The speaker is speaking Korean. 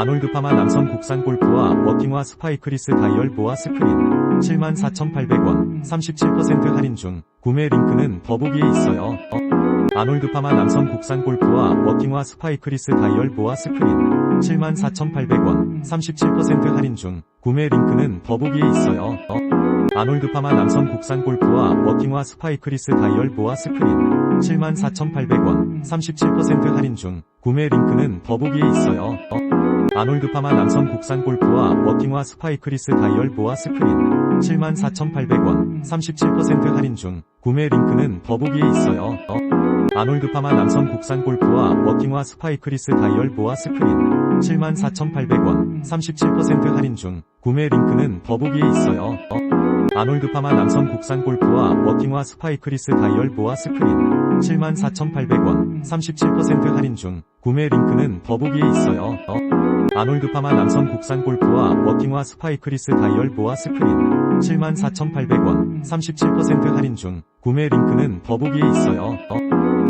아놀드 파마 남성 국산 골프와 워킹화 스파이크리스 다이얼 보아 스크린 74,800원 37% 할인 중 구매 링크는 더보기에 있어요. 어? 아놀드 파마 남성 국산 골프와 워킹화 스파이크리스 다이얼 보아 스크린 74,800원 37% 할인 중 구매 링크는 더보기에 있어요. 어? 아놀드 파마 남성 국산 골프와 워킹화 스파이크리스 다이얼 보아 스크린 74,800원 37% 할인 중 구매 링크는 더보기에 있어요. 어? 아놀드 파마 남성 국산 골프와 워킹화 스파이크리스 다이얼 보아 스크린 74,800원 37% 할인 중 구매 링크는 더보기에 있어요. 어? 아놀드 파마 남성 국산 골프와 워킹화 스파이크리스 다이얼 보아 스크린 74,800원 37% 할인 중 구매 링크는 더보기에 있어요. 어? 아놀드 파마 남성 국산 골프와 워킹화 스파이크리스 다이얼 보아 스크린 74,800원 37% 할인 중 구매 링크는 더보기에 있어요. 어? 아놀드 파마 남성 국산 골프와 워킹화 스파이크리스 다이얼 보아 스크린 74,800원 37% 할인 중 구매 링크는 더보기에 있어요. 어?